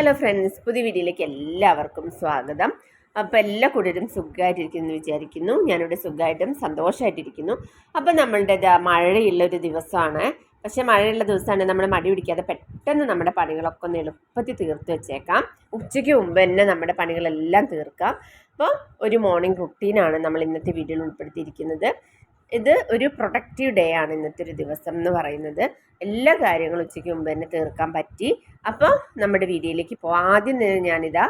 Hello friends പുതിയ വീഡിയോയിലേക്ക് എല്ലാവർക്കും സ്വാഗതം. അപ്പോൾ എല്ലാ കൂട്ടരും സുഖമായിട്ടിരിക്കുന്നു വിചാരിക്കുന്നു. ഞാനിവിടെ സുഖമായിട്ടും സന്തോഷമായിട്ടിരിക്കുന്നു. അപ്പോൾ നമ്മളുടെ മഴയുള്ള ഒരു ദിവസമാണ്. പക്ഷേ മഴയുള്ള ദിവസമാണ് നമ്മൾ മടി പിടിക്കാതെ പെട്ടെന്ന് നമ്മുടെ പണികളൊക്കെ ഒന്ന് എളുപ്പത്തിൽ തീർത്ത് വെച്ചേക്കാം. ഉച്ചയ്ക്ക് മുമ്പ് തന്നെ നമ്മുടെ പണികളെല്ലാം തീർക്കാം. അപ്പോൾ ഒരു മോർണിംഗ് റുട്ടീനാണ് നമ്മൾ ഇന്നത്തെ വീഡിയോയിൽ ഉൾപ്പെടുത്തിയിരിക്കുന്നത്. ഇത് ഒരു പ്രൊഡക്റ്റീവ് ഡേ ആണ് ഇന്നത്തെ ഒരു ദിവസം എന്ന് പറയുന്നത്. എല്ലാ കാര്യങ്ങളും ഉച്ചയ്ക്ക് മുമ്പ് തന്നെ തീർക്കാൻ പറ്റി. അപ്പോൾ നമ്മുടെ വീഡിയോയിലേക്ക് പോകാം ആദ്യം തന്നെ ഞാനിതാ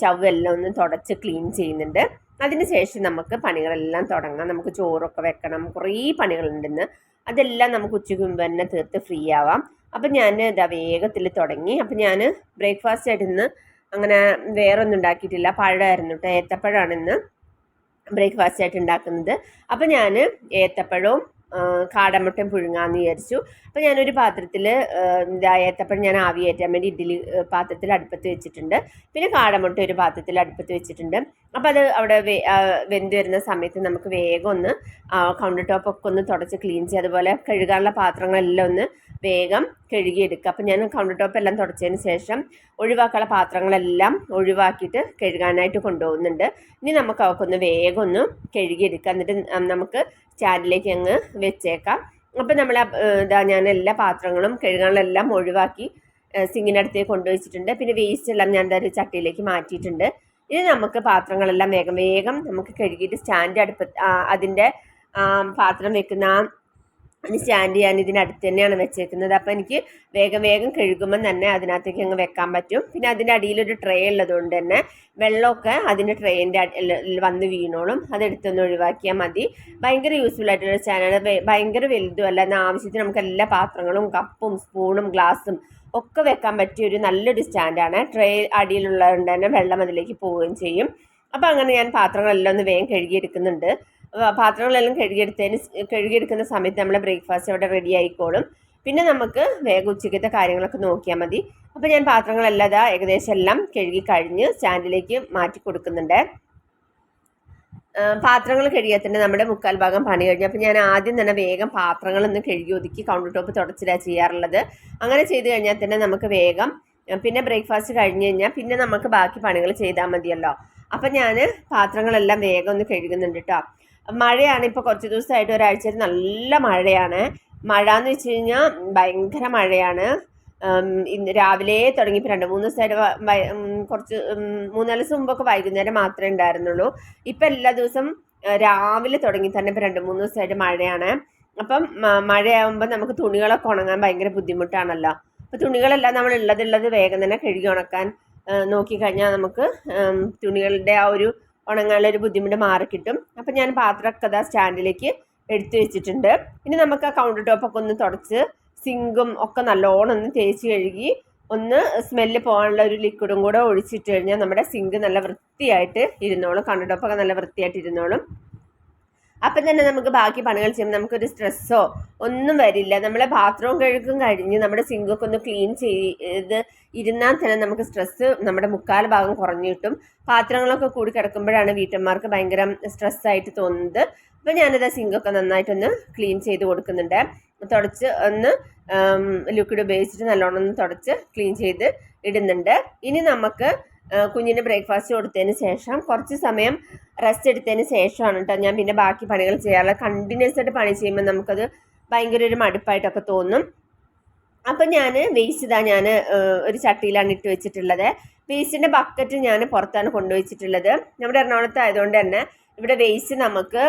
ചവെല്ലാം ഒന്ന് തുടച്ച് ക്ലീൻ ചെയ്യുന്നുണ്ട്. അതിന് ശേഷം നമുക്ക് പണികളെല്ലാം തുടങ്ങാം. നമുക്ക് ചോറൊക്കെ വെക്കണം. കുറേ പണികളുണ്ടെന്ന് അതെല്ലാം നമുക്ക് ഉച്ചയ്ക്ക് മുമ്പ് തന്നെ തീർത്ത് ഫ്രീ ആവാം. അപ്പം ഞാൻ ഇതാ വേഗത്തിൽ തുടങ്ങി. അപ്പം ഞാൻ ബ്രേക്ക്ഫാസ്റ്റ് ആയിട്ട് ഇന്ന് അങ്ങനെ വേറെ ഒന്നും ഉണ്ടാക്കിയിട്ടില്ല. പഴമായിരുന്നു കേട്ടോ ഏത്തപ്പഴമാണ് ഇന്ന്. ബ്രേക്ക്ഫാസ്റ്റ് ആയിട്ട് ഉണ്ടാക്കുന്നത്. അപ്പോൾ ഞാൻ ഏത്തപ്പഴവും കാടമുട്ടൻ പുഴുങ്ങാന്ന് വിചാരിച്ചു. അപ്പോൾ ഞാനൊരു പാത്രത്തിൽ ഏത്തപ്പഴം ഞാൻ ആവി കയറ്റാൻ വേണ്ടി ഇഡ്ഡലി പാത്രത്തിൽ അടുപ്പത്ത് വെച്ചിട്ടുണ്ട്. പിന്നെ കാടമുട്ട ഒരു പാത്രത്തിൽ അടുപ്പത്ത് വെച്ചിട്ടുണ്ട്. അപ്പോൾ അത് അവിടെ വെന്ത് വരുന്ന സമയത്ത് നമുക്ക് വേഗം ഒന്ന് കൗണ്ടർ ടോപ്പൊക്കെ ഒന്ന് തുടച്ച് ക്ലീൻ ചെയ്യുക അതുപോലെ കഴുകാനുള്ള പാത്രങ്ങളെല്ലാം ഒന്ന് വേഗം കഴുകിയെടുക്കുക. അപ്പം ഞാൻ കൗണ്ടർ ടോപ്പ് എല്ലാം തുടച്ചതിന് ശേഷം ഒഴിവാക്കാനുള്ള പാത്രങ്ങളെല്ലാം ഒഴിവാക്കിയിട്ട് കഴുകാനായിട്ട് കൊണ്ടുപോകുന്നുണ്ട്. ഇനി നമുക്ക് അവക്കൊന്ന് വേഗം ഒന്ന് കഴുകിയെടുക്കുക എന്നിട്ട് നമുക്ക് സ്റ്റാൻഡിലേക്ക് അങ്ങ് വെച്ചേക്കാം. അപ്പം നമ്മൾ ഇതാ ഞാൻ എല്ലാ പാത്രങ്ങളും കഴുകാനെല്ലാം ഒഴിവാക്കി സിങ്ങിനടുത്തേക്ക് കൊണ്ടുവച്ചിട്ടുണ്ട്. പിന്നെ വേസ്റ്റ് എല്ലാം ഞാൻ എന്തായാലും ചട്ടിയിലേക്ക് മാറ്റിയിട്ടുണ്ട്. ഇനി നമുക്ക് പാത്രങ്ങളെല്ലാം വേഗം വേഗം നമുക്ക് കഴുകിയിട്ട് സ്റ്റാൻഡ് അടുപ്പ് അതിന്റെ പാത്രം വെക്കുന്ന അതിന് സ്റ്റാൻഡ് ചെയ്യാൻ ഇതിനടുത്ത് തന്നെയാണ് വെച്ചേക്കുന്നത്. അപ്പോൾ എനിക്ക് വേഗം വേഗം കഴുകുമ്പം തന്നെ അതിനകത്തേക്ക് അങ്ങ് വെക്കാൻ പറ്റും. പിന്നെ അതിന്റെ അടിയിലൊരു ട്രേ ഉള്ളതുകൊണ്ട് തന്നെ വെള്ളമൊക്കെ അതിന്റെ ട്രേന്റെ വന്ന് വീണോളും. അതെടുത്തൊന്ന് ഒഴിവാക്കിയാൽ മതി. ഭയങ്കര യൂസ്ഫുൾ ആയിട്ടുള്ള ചാനലാണ് ഭയങ്കര വലുതും അല്ല. എന്നാൽ ആവശ്യത്തിന് നമുക്ക് എല്ലാ പാത്രങ്ങളും കപ്പും സ്പൂണും ഗ്ലാസ്സും ഒക്കെ വെക്കാൻ പറ്റിയ ഒരു നല്ലൊരു സ്റ്റാൻഡാണ് ട്രേ അടിയിലുള്ളതുകൊണ്ട് തന്നെ വെള്ളം അതിലേക്ക് പോവുകയും ചെയ്യും. അപ്പോൾ അങ്ങനെ ഞാൻ പാത്രങ്ങളെല്ലാം ഒന്ന് വേഗം കഴുകിയെടുക്കുന്നുണ്ട്. പാത്രങ്ങളെല്ലാം കഴുകിയെടുത്തതിന് കഴുകിയെടുക്കുന്ന സമയത്ത് നമ്മുടെ ബ്രേക്ക്ഫാസ്റ്റ് അവിടെ റെഡി ആയിക്കോളും. പിന്നെ നമുക്ക് വേഗം ഉച്ചയ്ക്കത്തെ കാര്യങ്ങളൊക്കെ നോക്കിയാൽ മതി. അപ്പോൾ ഞാൻ പാത്രങ്ങളെല്ലാം അതാ ഏകദേശം എല്ലാം കഴുകി കഴിഞ്ഞ് സ്റ്റാൻഡിലേക്ക് മാറ്റി കൊടുക്കുന്നുണ്ട്. പാത്രങ്ങൾ കഴുകിയാൽ നമ്മുടെ മുക്കാൽ ഭാഗം പണി കഴിഞ്ഞു. അപ്പോൾ ഞാൻ ആദ്യം തന്നെ വേഗം പാത്രങ്ങളൊന്ന് കഴുകി ഒതുക്കി കൗണ്ടർ ടോപ്പ് തുടച്ചിലാണ് ചെയ്യാറുള്ളത്. അങ്ങനെ ചെയ്ത് കഴിഞ്ഞാൽ തന്നെ നമുക്ക് വേഗം പിന്നെ ബ്രേക്ക്ഫാസ്റ്റ് കഴിഞ്ഞ് കഴിഞ്ഞാൽ പിന്നെ നമുക്ക് ബാക്കി പണികൾ ചെയ്താൽ മതിയല്ലോ. അപ്പം ഞാൻ പാത്രങ്ങളെല്ലാം വേഗം ഒന്ന് കഴുകുന്നുണ്ട് കേട്ടോ മഴയാണ് ഇപ്പോൾ കുറച്ച് ദിവസമായിട്ട് ഒരാഴ്ച നല്ല മഴയാണ്. മഴ എന്ന് വെച്ച് കഴിഞ്ഞാൽ ഭയങ്കര മഴയാണ്. ഇന്ന് രാവിലെ തുടങ്ങി രണ്ട് മൂന്ന് ദിവസമായിട്ട് കുറച്ച് മൂന്നാൽ ദിവസം മുമ്പൊക്കെ വൈകുന്നേരം മാത്രമേ ഉണ്ടായിരുന്നുള്ളൂ. ഇപ്പം എല്ലാ ദിവസം രാവിലെ തുടങ്ങി തന്നെ ഇപ്പം രണ്ട് മൂന്ന് ദിവസമായിട്ട് മഴയാണ്. അപ്പം മഴയാകുമ്പോൾ നമുക്ക് തുണികളൊക്കെ ഉണങ്ങാൻ ഭയങ്കര ബുദ്ധിമുട്ടാണല്ലോ. അപ്പോൾ തുണികളെല്ലാം നമ്മൾ ഉള്ളതുള്ളത് വേഗം തന്നെ കഴുകി ഉണക്കാൻ നോക്കിക്കഴിഞ്ഞാൽ നമുക്ക് തുണികളുടെ ആ ഒരു ഉണങ്ങാനുള്ള ഒരു ബുദ്ധിമുട്ട് മാറിക്കിട്ടും അപ്പം ഞാൻ പാത്രമൊക്കെ അതാ സ്റ്റാൻഡിലേക്ക് എടുത്തു വെച്ചിട്ടുണ്ട്. ഇനി നമുക്ക് ആ കൗണ്ടർ ടോപ്പൊക്കെ ഒന്ന് തുടച്ച് സിങ്കും ഒക്കെ നല്ലോണം ഒന്ന് തേച്ച് കഴുകി ഒന്ന് സ്മെല്ല് പോകാനുള്ള ഒരു ലിക്വിഡും കൂടെ ഒഴിച്ചിട്ട് കഴിഞ്ഞാൽ നമ്മുടെ സിങ്ക് നല്ല വൃത്തിയായിട്ട് ഇരുന്നോളും. കൗണ്ടർ ടോപ്പൊക്കെ നല്ല വൃത്തിയായിട്ട് ഇരുന്നോളും. അപ്പം തന്നെ നമുക്ക് ബാക്കി പണികൾ ചെയ്യുമ്പോൾ നമുക്കൊരു സ്ട്രെസ്സോ ഒന്നും വരില്ല. നമ്മളെ ബാത്റൂം കഴുകും കഴിഞ്ഞ് നമ്മുടെ സിങ്കൊക്കെ ഒന്ന് ക്ലീൻ ചെയ്ത് ഇരുന്നാൽ തന്നെ നമുക്ക് സ്ട്രെസ്സ് നമ്മുടെ മുക്കാൽ ഭാഗം കുറഞ്ഞു കിട്ടും പാത്രങ്ങളൊക്കെ കൂടി കിടക്കുമ്പോഴാണ് വീട്ടമ്മമാർക്ക് ഭയങ്കര സ്ട്രെസ്സായിട്ട് തോന്നുന്നത്. അപ്പം ഞാനത് സിങ്കൊക്കെ നന്നായിട്ടൊന്ന് ക്ലീൻ ചെയ്ത് കൊടുക്കുന്നുണ്ട്. തുടച്ച് ഒന്ന് ലിക്വിഡ് ഉപയോഗിച്ചിട്ട് നല്ലോണം ഒന്ന് തുടച്ച് ക്ലീൻ ചെയ്ത് ഇടുന്നുണ്ട്. ഇനി നമുക്ക് കുഞ്ഞിന് ബ്രേക്ക്ഫാസ്റ്റ് കൊടുത്തതിന് ശേഷം കുറച്ച് സമയം റെസ്റ്റ് എടുത്തതിന് ശേഷമാണ് കേട്ടോ ഞാൻ പിന്നെ ബാക്കി പണികൾ ചെയ്യാറുള്ളത്. കണ്ടിന്യൂസ് ആയിട്ട് പണി ചെയ്യുമ്പോൾ നമുക്കത് ഭയങ്കര ഒരു മടുപ്പായിട്ടൊക്കെ തോന്നും. അപ്പം ഞാൻ വേസ്റ്റ് ഇതാ ഞാൻ ഒരു ചട്ടിയിലാണ് ഇട്ട് വെച്ചിട്ടുള്ളത്. വേസ്റ്റിന്റെ ബക്കറ്റ് ഞാൻ പുറത്താണ് കൊണ്ടുവച്ചിട്ടുള്ളത്. നമ്മുടെ എറണാകുളത്ത് ആയതുകൊണ്ട് തന്നെ ഇവിടെ വേസ്റ്റ് നമുക്ക്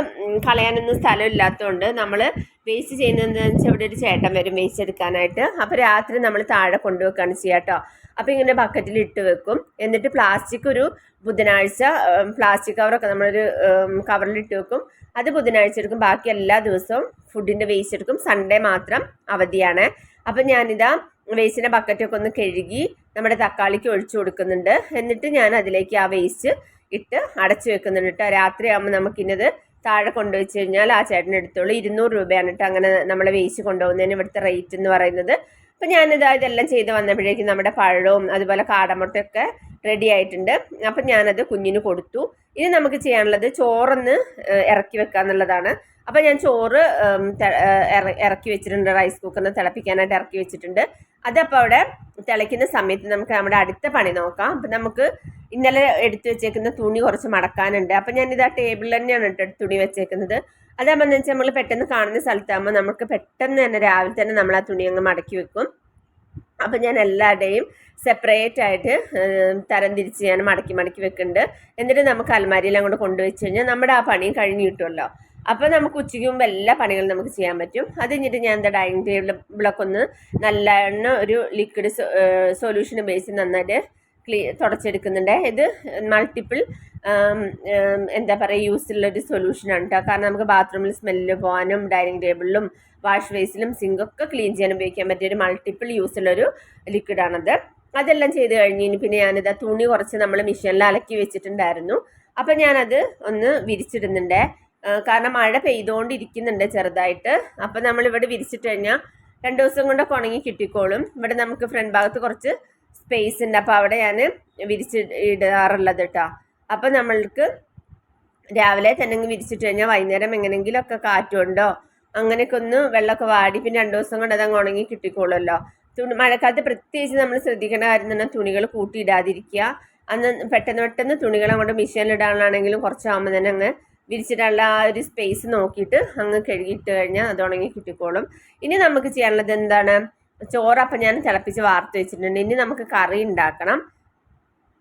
കളയാനൊന്നും സ്ഥലം ഇല്ലാത്തതുകൊണ്ട് നമ്മൾ വേസ്റ്റ് ചെയ്യുന്നത് വെച്ചാൽ ഇവിടെ ഒരു ചേട്ടൻ വരും വേസ്റ്റ് എടുക്കാനായിട്ട്. അപ്പോൾ രാത്രി നമ്മൾ താഴെ കൊണ്ടുവെക്കുകയാണ് ചെയ്യുക കേട്ടോ അപ്പോൾ ഇങ്ങനെ ബക്കറ്റിൽ ഇട്ട് വെക്കും. എന്നിട്ട് പ്ലാസ്റ്റിക് ഒരു ബുധനാഴ്ച പ്ലാസ്റ്റിക് കവറൊക്കെ നമ്മളൊരു കവറിൽ ഇട്ട് വെക്കും. അത് ബുധനാഴ്ച എടുക്കും. ബാക്കി എല്ലാ ദിവസവും ഫുഡിന്റെ വേസ്റ്റ് എടുക്കും. സൺഡേ മാത്രം അവധിയാണ്. അപ്പം ഞാനിതാ വേസ്റ്റിന്റെ ബക്കറ്റൊക്കെ ഒന്ന് കഴുകി നമ്മുടെ തക്കാളിക്ക് ഒഴിച്ചു കൊടുക്കുന്നുണ്ട്. എന്നിട്ട് ഞാൻ അതിലേക്ക് ആ വേസ്റ്റ് ഇട്ട് അടച്ചു വെക്കുന്നുണ്ട് കേട്ടോ. രാത്രിയാകുമ്പോൾ നമുക്കിന്നത് താഴെ കൊണ്ടുവച്ച് കഴിഞ്ഞാൽ ആ ചേട്ടൻ എടുത്തോളൂ. ഇരുന്നൂറ് രൂപയാണ് കേട്ടോ. അങ്ങനെ നമ്മളെ വേസ്റ്റ് കൊണ്ടുപോകുന്നതിന് ഇവിടുത്തെ റേറ്റ് എന്ന് പറയുന്നത്. അപ്പം ഞാനിത് ഇതെല്ലാം ചെയ്ത് വന്നപ്പോഴേക്കും നമ്മുടെ പഴവും അതുപോലെ കാടമുട്ടയൊക്കെ റെഡി ആയിട്ടുണ്ട്. അപ്പം ഞാനത് കുഞ്ഞിന് കൊടുത്തു. ഇനി നമുക്ക് ചെയ്യാനുള്ളത് ചോറൊന്ന് ഇറക്കി വെക്കുക എന്നുള്ളതാണ് അപ്പം ഞാൻ ചോറ് ഇറക്കി വെച്ചിട്ടുണ്ട്. റൈസ് കുക്കറിന് തിളപ്പിക്കാനായിട്ട് ഇറക്കി വെച്ചിട്ടുണ്ട്. അതപ്പോൾ അവിടെ തിളയ്ക്കുന്ന സമയത്ത് നമുക്ക് നമ്മുടെ അടുത്ത പണി നോക്കാം. അപ്പം നമുക്ക് ഇന്നലെ എടുത്തു വെച്ചേക്കുന്ന തുണി കുറച്ച് മടക്കാനുണ്ട്. അപ്പം ഞാനിത് ആ ടേബിളിൽ തന്നെയാണ് തുണി വെച്ചേക്കുന്നത്. അതാകുമ്പോൾ വെച്ചാൽ നമ്മൾ പെട്ടെന്ന് കാണുന്ന സ്ഥലത്താകുമ്പോൾ നമുക്ക് പെട്ടെന്ന് തന്നെ രാവിലെ തന്നെ നമ്മൾ ആ തുണി അങ്ങ് മടക്കി വെക്കും. അപ്പം ഞാൻ എല്ലാവരുടെയും സെപ്പറേറ്റ് ആയിട്ട് തരം തിരിച്ച് ഞാൻ മടക്കി മടക്കി വെക്കുന്നുണ്ട് എന്നിട്ട് നമുക്ക് അലമാരിയിൽ അങ്ങോട്ട് കൊണ്ടുവച്ച് കഴിഞ്ഞാൽ നമ്മുടെ ആ പണിയും കഴിഞ്ഞ് കിട്ടുമല്ലോ അപ്പോൾ നമുക്ക് ഉച്ചയ്ക്ക് മുമ്പ് എല്ലാ പണികളും നമുക്ക് ചെയ്യാൻ പറ്റും. അത് കഴിഞ്ഞിട്ട് ഞാൻ എന്താ ഡൈനിങ് ബ്ലോക്ക് ഒന്ന് നല്ല ഒരു ലിക്വിഡ് സൊല്യൂഷൻ ഉപയോഗിച്ച് നന്നായിട്ട് ക്ലീ തുടച്ചെടുക്കുന്നുണ്ട്. ഇത് മൾട്ടിപ്പിൾ എന്താ പറയുക സൊല്യൂഷൻ സൊല്യൂഷനാണ് കേട്ടോ കാരണം നമുക്ക് ബാത്റൂമിൽ സ്മെല്ല് പോകാനും ഡൈനിങ് ടേബിളിലും വാഷ് ബേസിലും സിങ്കൊക്കെ ക്ലീൻ ചെയ്യാൻ ഉപയോഗിക്കാൻ പറ്റിയ ഒരു മൾട്ടിപ്പിൾ യൂസുള്ളൊരു ലിക്വിഡാണത് അതെല്ലാം ചെയ്ത് കഴിഞ്ഞ് പിന്നെ ഞാനിത് തുണി കുറച്ച് നമ്മൾ മിഷീനിൽ അലക്കി വെച്ചിട്ടുണ്ടായിരുന്നു. അപ്പം ഞാനത് ഒന്ന് വിരിച്ചിടുന്നുണ്ട്. കാരണം മഴ പെയ്തുകൊണ്ടിരിക്കുന്നുണ്ട് ചെറുതായിട്ട്. അപ്പം നമ്മളിവിടെ വിരിച്ചിട്ട് കഴിഞ്ഞാൽ രണ്ട് ദിവസം കൊണ്ടൊക്കെ ഉണങ്ങി കിട്ടിക്കോളും. ഇവിടെ നമുക്ക് ഫ്രണ്ട് ഭാഗത്ത് കുറച്ച് സ്പേസ് ഉണ്ട് അപ്പോൾ അവിടെ ഞാൻ വിരിച്ച് ഇടാറുള്ളത് കേട്ടോ അപ്പോൾ നമ്മൾക്ക് രാവിലെ തന്നെ വിരിച്ചിട്ട് കഴിഞ്ഞാൽ വൈകുന്നേരം എങ്ങനെയെങ്കിലുമൊക്കെ കാറ്റുണ്ടോ അങ്ങനെയൊക്കെ ഒന്ന് വെള്ളമൊക്കെ വാടി പിന്നെ രണ്ട് ദിവസം കൊണ്ട് അതങ്ങ് ഉണങ്ങി കിട്ടിക്കോളുമല്ലോ. തുണി മഴക്കാലത്ത് പ്രത്യേകിച്ച് നമ്മൾ ശ്രദ്ധിക്കേണ്ട കാര്യം തന്നെ തുണികൾ കൂട്ടിയിടാതിരിക്കുക അന്ന് പെട്ടെന്ന് പെട്ടെന്ന് തുണികൾ അങ്ങോട്ട് മെഷീനിലിടാനാണെങ്കിലും കുറച്ചാകുമ്പോൾ തന്നെ അങ്ങ് വിരിച്ചിടാനുള്ള ആ ഒരു സ്പേസ് നോക്കിയിട്ട് അങ്ങ് കഴുകിയിട്ട് കഴിഞ്ഞാൽ അത് ഉണങ്ങി കിട്ടിക്കോളും. ഇനി നമുക്ക് ചെയ്യാനുള്ളത് എന്താണ്? ചോറപ്പം ഞാൻ തിളപ്പിച്ച് വാർത്ത് വെച്ചിട്ടുണ്ട്. ഇനി നമുക്ക് കറി ഉണ്ടാക്കണം.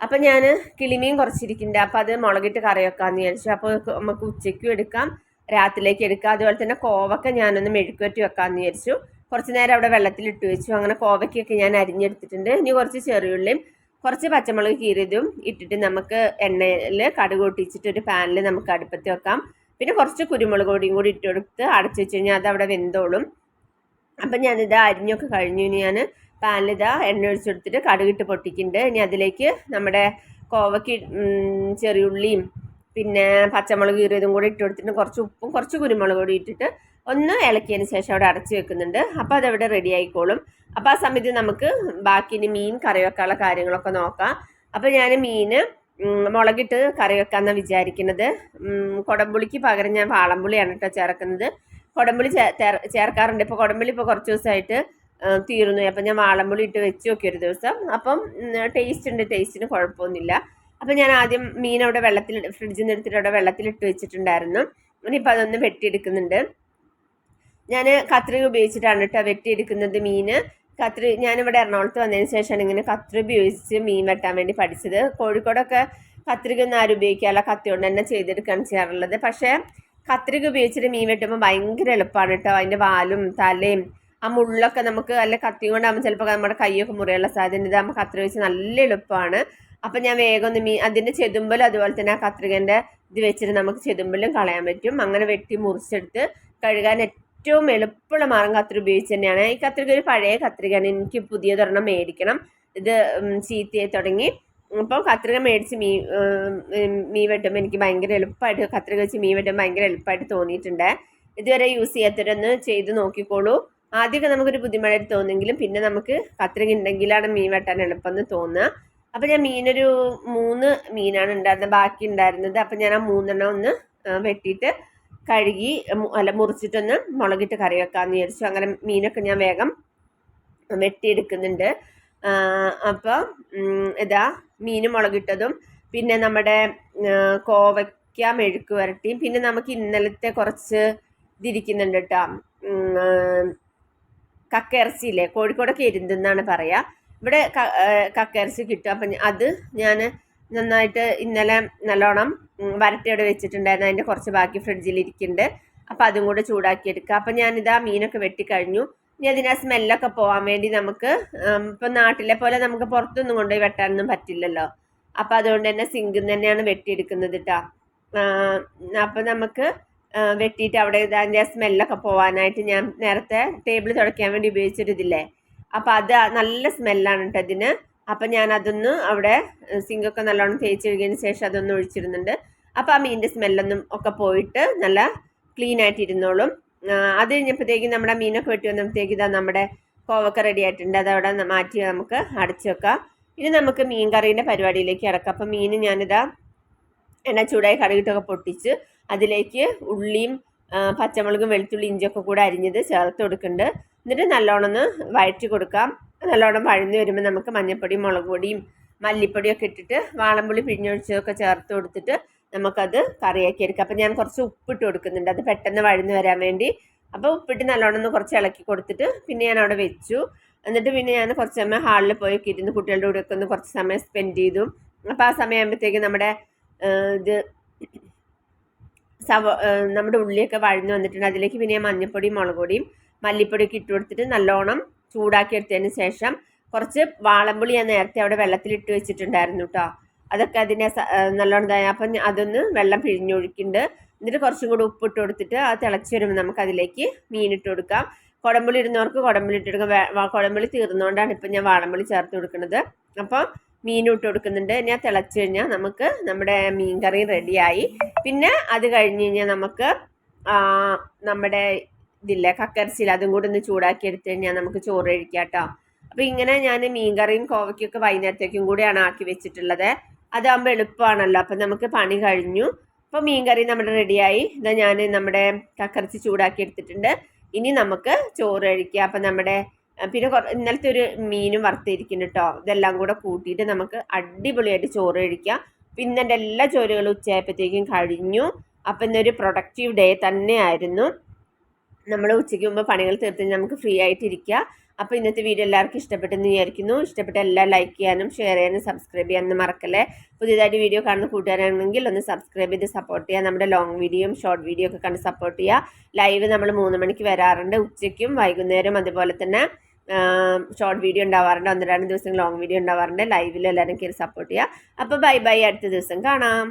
അപ്പം ഞാൻ കിളിമീൻ കുറച്ചിരിക്കുന്നുണ്ട്. അപ്പം അത് മുളകിട്ട് കറി വെക്കാമെന്ന് വിചാരിച്ചു. അപ്പോൾ നമുക്ക് ഉച്ചയ്ക്കും എടുക്കാം. രാത്രിയിലേക്ക് എടുക്കാം. അതുപോലെ തന്നെ കോവക്ക ഞാനൊന്ന് മെഴുക്കുവറ്റി വെക്കാമെന്ന് വിചാരിച്ചു. കുറച്ച് നേരം അവിടെ വെള്ളത്തിലിട്ട് വെച്ചു. അങ്ങനെ കോവയ്ക്കൊക്കെ ഞാൻ അരിഞ്ഞെടുത്തിട്ടുണ്ട്. ഇനി കുറച്ച് ചെറിയുള്ളിയും കുറച്ച് പച്ചമുളക് കീറിയതും ഇട്ടിട്ട് നമുക്ക് എണ്ണയിൽ കടുക് പൊട്ടിച്ചിട്ട് ഒരു പാനിൽ നമുക്ക് അടുപ്പത്ത് വെക്കാം. പിന്നെ കുറച്ച് കുരുമുളക് പൊടിയും കൂടി ഇട്ട് കൊടുത്ത് അടച്ചു വെച്ച് കഴിഞ്ഞാൽ അത് അവിടെ വെന്തോളും. അപ്പം ഞാനിത് അരിഞ്ഞൊക്കെ കഴിഞ്ഞു. ഇനി ഞാൻ പാനിലിതാ എണ്ണ ഒഴിച്ചെടുത്തിട്ട് കടുകിട്ട് പൊട്ടിക്കുന്നുണ്ട്. ഇനി അതിലേക്ക് നമ്മുടെ കോവയ്ക്ക് ചെറിയ ചെറിയുള്ളിയും പിന്നെ പച്ചമുളക് കീറിയതും കൂടി ഇട്ട് കൊടുത്തിട്ട് കുറച്ച് ഉപ്പും കുറച്ച് കുരുമുളക് കൂടി ഇട്ടിട്ട് ഒന്ന് ഇളക്കിയതിന് ശേഷം അവിടെ അടച്ച് വെക്കുന്നുണ്ട്. അപ്പോൾ അതവിടെ റെഡി ആയിക്കോളും. അപ്പോൾ ആ സമയത്ത് നമുക്ക് ബാക്കി ഇനി മീൻ കറി വെക്കാനുള്ള കാര്യങ്ങളൊക്കെ നോക്കാം. അപ്പോൾ ഞാൻ മീൻ മുളകിട്ട് കറി വെക്കാമെന്നാണ് വിചാരിക്കുന്നത്. കുടമ്പുളിക്ക് പകരം ഞാൻ വാളംപുളിയാണ് കേട്ടോ ചേർക്കുന്നത്. ചേർ- ചേർക്കാറുണ്ട്. ഇപ്പോൾ കൊടമ്പുളി ഇപ്പോൾ കുറച്ച് ദിവസമായിട്ട് തീർന്നു. അപ്പം ഞാൻ വാളമ്പുളി ഇട്ട് വെച്ച് നോക്കി ഒരു ദിവസം. അപ്പം ടേസ്റ്റ് ഉണ്ട്. ടേസ്റ്റിന് കുഴപ്പമൊന്നുമില്ല. അപ്പം ഞാൻ ആദ്യം മീൻ അവിടെ വെള്ളത്തിൽ ഫ്രിഡ്ജിൽ നിന്ന് എടുത്തിട്ട് അവിടെ വെള്ളത്തിലിട്ട് വെച്ചിട്ടുണ്ടായിരുന്നു. ഇനിയിപ്പോൾ അതൊന്ന് വെട്ടിയെടുക്കുന്നുണ്ട്. ഞാൻ കത്രിക ഉപയോഗിച്ചിട്ടാണ് കേട്ടോ വെട്ടിയെടുക്കുന്നത് മീൻ കത്രി ഞാനിവിടെ എറണാകുളത്ത് വന്നതിന് ശേഷമാണ് ഇങ്ങനെ കത്രി ഉപയോഗിച്ച് മീൻ വെട്ടാൻ വേണ്ടി പഠിച്ചത്. കോഴിക്കോടൊക്കെ കത്രിക ഒന്നും ആരും ഉപയോഗിക്കാറില്ല. കത്തി കൊണ്ട് തന്നെ ചെയ്തെടുക്കുകയാണ് ചെയ്യാറുള്ളത്. പക്ഷേ കത്രിക ഉപയോഗിച്ചിട്ട് മീൻ വെട്ടുമ്പോൾ ഭയങ്കര എളുപ്പമാണ് കേട്ടോ അതിന്റെ വാലും തലയും ആ മുള്ളൊക്കെ നമുക്ക് അല്ല കത്തി കൊണ്ടാകുമ്പോൾ ചിലപ്പോൾ നമ്മുടെ കൈയൊക്കെ മുറിയുള്ള സാധ്യത ഇത് നമുക്ക് കത്രിക വെച്ച് നല്ല എളുപ്പമാണ് അപ്പം ഞാൻ വേഗം ഒന്ന് മീൻ അതിന്റെ ചെതുമ്പലും അതുപോലെ തന്നെ ആ കത്രികന്റെ ഇത് വെച്ചിട്ട് നമുക്ക് ചെതുമ്പലും കളയാൻ പറ്റും. അങ്ങനെ വെട്ടി മുറിച്ചെടുത്ത് കഴുകാൻ ഏറ്റവും എളുപ്പമുള്ള മാർഗം കത്രിക ഉപയോഗിച്ച് തന്നെയാണ്. ഈ കത്രിക ഒരു പഴയ കത്രികയാണ്. എനിക്ക് പുതിയതൊരെണ്ണം മേടിക്കണം. ഇത് ചീത്തയെ തുടങ്ങി. അപ്പം കത്രിക മേടിച്ച് മീ മീൻ വെട്ടുമ്പോൾ എനിക്ക് ഭയങ്കര എളുപ്പമായിട്ട് കത്രിക വെച്ച് മീൻ വെട്ടുമ്പോൾ ഭയങ്കര എളുപ്പമായിട്ട് തോന്നിയിട്ടുണ്ട്. ഇതുവരെ യൂസ് ചെയ്യാത്തവരൊന്ന് ചെയ്ത് നോക്കിക്കോളൂ. ആദ്യമൊക്കെ നമുക്കൊരു ബുദ്ധിമുട്ടായിട്ട് തോന്നുമെങ്കിലും പിന്നെ നമുക്ക് കത്രിക ഉണ്ടെങ്കിലാണ് മീൻ വെട്ടാൻ എളുപ്പമെന്ന് തോന്നുക അപ്പം ഞാൻ മീനൊരു മൂന്ന് മീനാണ് ഉണ്ടായിരുന്നത് ബാക്കി ഉണ്ടായിരുന്നത് അപ്പം ഞാൻ ആ മൂന്നെണ്ണം ഒന്ന് വെട്ടിയിട്ട് കഴുകി മു- അല്ല മുറിച്ചിട്ടൊന്ന് മുളകിട്ട് കറി വെക്കാമെന്ന് വിചാരിച്ചു. അങ്ങനെ മീനൊക്കെ ഞാൻ വേഗം വെട്ടിയെടുക്കുന്നുണ്ട്. അപ്പോൾ ഇതാ മീൻ മുളകിട്ടതും പിന്നെ നമ്മുടെ കോവയ്ക്ക മെഴുക്ക് വരട്ടിയും പിന്നെ നമുക്ക് ഇന്നലത്തെ കുറച്ച് ഇതിരിക്കുന്നുണ്ട് കേട്ടോ കക്കയിറച്ചിയില്ലേ കോഴിക്കോടൊക്കെ എരുന്തെന്നാണ് പറയുക ഇവിടെ കക്കയിറച്ചി കിട്ടും. അപ്പം അത് ഞാൻ നന്നായിട്ട് ഇന്നലെ നല്ലോണം വരട്ടിയോടെ വെച്ചിട്ടുണ്ടായിരുന്നു. അതിന്റെ കുറച്ച് ബാക്കി ഫ്രിഡ്ജിൽ ഇരിക്കുന്നുണ്ട് അപ്പം അതും കൂടെ ചൂടാക്കി എടുക്കുക അപ്പം ഞാനിതാ മീനൊക്കെ വെട്ടിക്കഴിഞ്ഞു. ഇനി അതിന് ആ സ്മെല്ലൊക്കെ പോകാൻ വേണ്ടി നമുക്ക് ഇപ്പൊ നാട്ടിലെ പോലെ നമുക്ക് പുറത്തൊന്നും കൊണ്ടുപോയി വെട്ടാനൊന്നും പറ്റില്ലല്ലോ. അപ്പം അതുകൊണ്ട് തന്നെ സിങ്കിൽ തന്നെയാണ് വെട്ടിയെടുക്കുന്നത് കേട്ടോ അപ്പം നമുക്ക് വെട്ടിയിട്ട് അവിടെ അതിന്റെ സ്മെല്ലൊക്കെ പോകാനായിട്ട് ഞാൻ നേരത്തെ ടേബിൾ തുടയ്ക്കാൻ വേണ്ടി ഉപയോഗിച്ചിട്ടില്ലേ അപ്പോൾ അത് നല്ല സ്മെല്ലാണ് കേട്ടോ അതിന് അപ്പം ഞാൻ അതൊന്ന് അവിടെ സിങ്കൊക്കെ നല്ലോണം തേച്ച് കഴുകിയതിന് ശേഷം അതൊന്ന് ഒഴിച്ചിരുന്നുണ്ട് അപ്പോൾ ആ മീനിന്റെ സ്മെല്ലൊന്നും ഒക്കെ പോയിട്ട് നല്ല ക്ലീൻ ആയിട്ട് ഇരുന്നോളും ആ, അത് കഴിഞ്ഞപ്പോഴത്തേക്കും നമ്മുടെ മീനൊക്കെ വെട്ടി വന്നപ്പോഴത്തേക്ക് ഇതാ നമ്മുടെ കോവക്ക റെഡി ആയിട്ടുണ്ട്. അതവിടെ മാറ്റി നമുക്ക് അടച്ചു വെക്കാം. ഇനി നമുക്ക് മീൻ കറീന്റെ പരിപാടിയിലേക്ക് ഇറക്കാം. അപ്പം മീൻ ഞാനിതാ എണ്ണ ചൂടായി കടുകിട്ടൊക്കെ പൊട്ടിച്ച് അതിലേക്ക് ഉള്ളിയും പച്ചമുളകും വെളുത്തുള്ളി ഇഞ്ചിയൊക്കെ കൂടെ അരിഞ്ഞത് ചേർത്ത് കൊടുക്കുന്നുണ്ട്. എന്നിട്ട് നല്ലോണം ഒന്ന് വഴറ്റി കൊടുക്കാം. നല്ലോണം വഴന്ന് വരുമ്പോൾ നമുക്ക് മഞ്ഞൾപ്പൊടിയും മുളക് പൊടിയും മല്ലിപ്പൊടിയൊക്കെ ഇട്ടിട്ട് വാളമ്പുളി പിഴിഞ്ഞൊഴിച്ചതൊക്കെ ചേർത്ത് കൊടുത്തിട്ട് നമുക്കത് കറിയാക്കി എടുക്കാം. അപ്പം ഞാൻ കുറച്ച് ഉപ്പിട്ട് കൊടുക്കുന്നുണ്ട്. അത് പെട്ടെന്ന് വഴന്ന് വരാൻ വേണ്ടി. അപ്പോൾ ഉപ്പിട്ട് നല്ലോണം ഒന്ന് കുറച്ച് ഇളക്കി കൊടുത്തിട്ട് പിന്നെ ഞാൻ അവിടെ വെച്ചു. എന്നിട്ട് പിന്നെ ഞാൻ കുറച്ച് സമയം ഹാളിൽ പോയി ഇരുന്ന് കുട്ടികളുടെ കൂടെ ഒക്കെ ഒന്ന് കുറച്ച് സമയം സ്പെൻഡ് ചെയ്തു. അപ്പോൾ ആ സമയമാകുമ്പോഴത്തേക്ക് നമ്മുടെ ഇത് സവ നമ്മുടെ ഉള്ളിയൊക്കെ വഴന്ന് വന്നിട്ടുണ്ട്. അതിലേക്ക് പിന്നെ ഞാൻ മഞ്ഞൾപ്പൊടിയും മുളക് പൊടിയും മല്ലിപ്പൊടിയൊക്കെ ഇട്ട് കൊടുത്തിട്ട് നല്ലോണം ചൂടാക്കി എടുത്തതിന് ശേഷം കുറച്ച് വാളമ്പുളി ഞാൻ നേരത്തെ അവിടെ വെള്ളത്തിലിട്ട് വെച്ചിട്ടുണ്ടായിരുന്നു കേട്ടോ അതൊക്കെ അതിനെ നല്ലോണം ഇതായി. അപ്പം അതൊന്ന് വെള്ളം പിഴിഞ്ഞൊഴിക്കുന്നുണ്ട് എന്നിട്ട് കുറച്ചും കൂടി ഉപ്പിട്ട് കൊടുത്തിട്ട് അത് തിളച്ച് വരുമ്പോൾ നമുക്ക് അതിലേക്ക് മീനിട്ട് കൊടുക്കാം. കുടമ്പുളി ഇടുന്നവർക്ക് കുടമ്പുളി ഇട്ട് കൊടുക്കാം. കുടമ്പുളി തീർന്നുകൊണ്ടാണ് ഇപ്പം ഞാൻ വാളമ്പുളി ചേർത്ത് കൊടുക്കുന്നത്. അപ്പോൾ മീനും ഇട്ട് കൊടുക്കുന്നുണ്ട്. ഞാൻ തിളച്ച് കഴിഞ്ഞാൽ നമുക്ക് നമ്മുടെ മീൻ കറി റെഡിയായി. പിന്നെ അത് കഴിഞ്ഞ് കഴിഞ്ഞാൽ നമുക്ക് നമ്മുടെ ഇതില്ലേ കക്കരച്ചിൽ അതും കൂടി ഒന്ന് ചൂടാക്കി എടുത്തു കഴിഞ്ഞാൽ നമുക്ക് ചോറ് കഴിക്കാം കേട്ടോ അപ്പോൾ ഇങ്ങനെ ഞാൻ മീൻ കറിയും കോവയ്ക്കൊക്കെ വൈകുന്നേരത്തേക്കും കൂടിയാണ് ആക്കി വെച്ചിട്ടുള്ളത്. അതാകുമ്പോൾ എളുപ്പമാണല്ലോ അപ്പം നമുക്ക് പണി കഴിഞ്ഞു. അപ്പോൾ മീൻകറി നമ്മുടെ റെഡിയായി. ഇതാ ഞാൻ നമ്മുടെ കക്കറച്ചി ചൂടാക്കി എടുത്തിട്ടുണ്ട്. ഇനി നമുക്ക് ചോറ് കഴിക്കാം. അപ്പം നമ്മുടെ പിന്നെ ഇന്നലത്തെ ഒരു മീനും വറുത്തിരിക്കുന്നു കേട്ടോ ഇതെല്ലാം കൂടെ കൂട്ടിയിട്ട് നമുക്ക് അടിപൊളിയായിട്ട് ചോറ് കഴിക്കാം. പിന്നെ എന്റെ എല്ലാ ജോലികളും ഉച്ചയായപ്പോഴത്തേക്കും കഴിഞ്ഞു. അപ്പം ഇന്നൊരു പ്രൊഡക്റ്റീവ് ഡേ തന്നെയായിരുന്നു. നമ്മൾ ഉച്ചയ്ക്ക് മുമ്പ് പണികൾ തീർത്ത് നമുക്ക് ഫ്രീ ആയിട്ടിരിക്കുക അപ്പോൾ ഇന്നത്തെ വീഡിയോ എല്ലാവർക്കും ഇഷ്ടപ്പെട്ടെന്ന് വിചാരിക്കുന്നു. ഇഷ്ടപ്പെട്ട എല്ലാം ലൈക്ക് ചെയ്യാനും ഷെയർ ചെയ്യാനും സബ്സ്ക്രൈബ് ചെയ്യാനും മറക്കല്ലേ. പുതിയതായിട്ട് വീഡിയോ കാണുന്ന കൂട്ടുകാരാണെങ്കിൽ ഒന്ന് സബ്സ്ക്രൈബ് ചെയ്ത് സപ്പോർട്ട് ചെയ്യുക നമ്മുടെ ലോങ് വീഡിയോയും ഷോർട്ട് വീഡിയോ ഒക്കെ കണ്ട് സപ്പോർട്ട് ചെയ്യുക ലൈവ് നമ്മൾ മൂന്ന് മണിക്ക് വരാറുണ്ട് ഉച്ചയ്ക്കും വൈകുന്നേരം അതുപോലെ തന്നെ ഷോർട്ട് വീഡിയോ ഉണ്ടാവാറുണ്ട്. ഒന്ന് രണ്ട് ദിവസം ലോങ് വീഡിയോ ഉണ്ടാവാറുണ്ട്. ലൈവിൽ എല്ലാവരും കയറി സപ്പോർട്ട് ചെയ്യുക അപ്പോൾ ബൈ ബൈ അടുത്ത ദിവസം കാണാം.